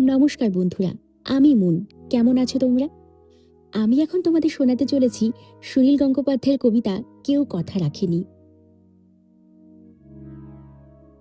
নমস্কার বন্ধুরা, আমি মুন। কেমন আছো তোমরা? আমি এখন তোমাদের শোনাতে চলেছি সুনীল গঙ্গোপাধ্যায়ের কবিতা কেউ কথা রাখেনি।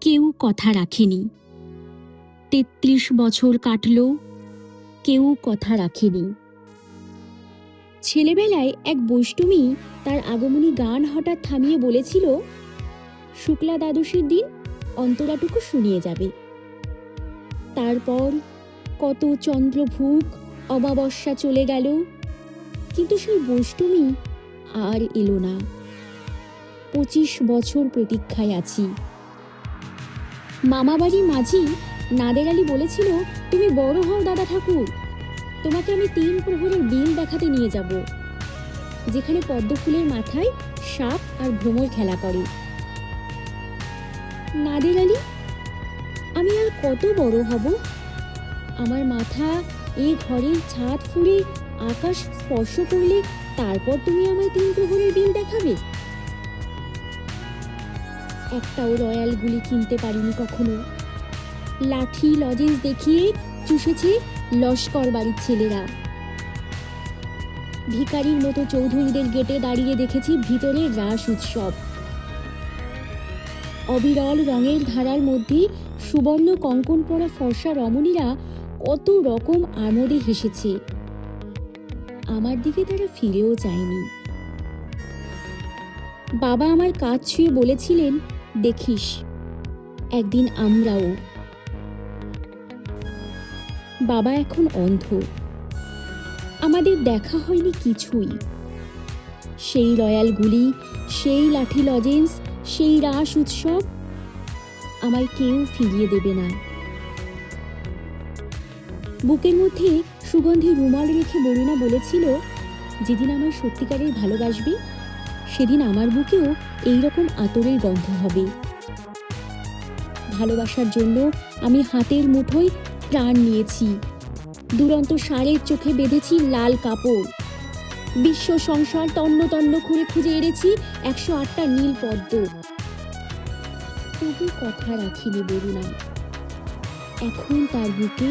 কেউ কথা রাখেনি। তেত্রিশ বছর কাটল, কেউ কথা রাখেনি। ছেলেবেলায় এক বৈষ্টমী তার আগমনী গান হঠাৎ থামিয়ে বলেছিল, শুক্লা দ্বাদশীর দিন অন্তরাটুকু শুনিয়ে যাবে। তারপর কত চন্দ্রভূক অমাবস্যা চলে গেল। কিন্তু সেই বৈষ্টমী আর এলো না। পঁচিশ বছর প্রতীক্ষায় আছি। মামাবাড়ি মাঝি নাদের আলী বলেছিল, তুমি বড় হও দাদা ঠাকুর। তোমাকে আমি তিন প্রহরের বিল দেখাতে নিয়ে যাব, যেখানে পদ্ম ফুলের মাথায় সাপ আর ভ্রমর খেলা করে। নাদের আলী, আমি আর কত বড় হব? আমার মাথা, এই ঘরের ছাদ ফুঁড়ে আকাশ স্পর্শ করলে তারপর তুমি আমায় তিন প্রহরের বিল দেখাবে? একটাও রয়্যাল গুলি কিনতে পারিনি কখনো। লাঠি, লজেন্স দেখিয়ে চুষেছে লস্কর বাড়ির ছেলেরা। ভিকারির মতো চৌধুরীদের গেটে দাঁড়িয়ে দেখেছি ভিতরে রাস উৎসব। অবিরল রঙের ধারার মধ্যে সুবর্ণ কঙ্কন পরা ফর্সা রমণীরা কত রকম আমোদে হেসেছে। আমার দিকে তারা ফিরেও যায়নি। বাবা আমার কাজ ছুঁয়ে বলেছিলেন, দেখিস, একদিন আমরাও। বাবা এখন অন্ধ। আমাদের দেখা হয়নি কিছুই। সেই রয়্যাল গুলি, সেই লাঠি লজেন্স, সেই রাস উৎসব আমায় কেউ ফিরিয়ে দেবে না। বুকের মধ্যে সুগন্ধি রুমাল রেখে বরুণা বলেছিল, যেদিন আমার সত্যিকারের ভালোবাসবে, সেদিন আমার বুকেও এই রকম আতরের গন্ধ হবে। ভালোবাসার জন্য আমি হাতের মুঠোয় প্রাণ নিয়েছি। দুরন্ত সারের চোখে বেঁধেছি লাল কাপড়। বিশ্ব সংসার তন্ন তন্ন খুঁড়ে খুঁজে এড়েছি একশো আটটা নীল পদ্ম। তবু কথা রাখিনি বরুণা। এখন তার বুকে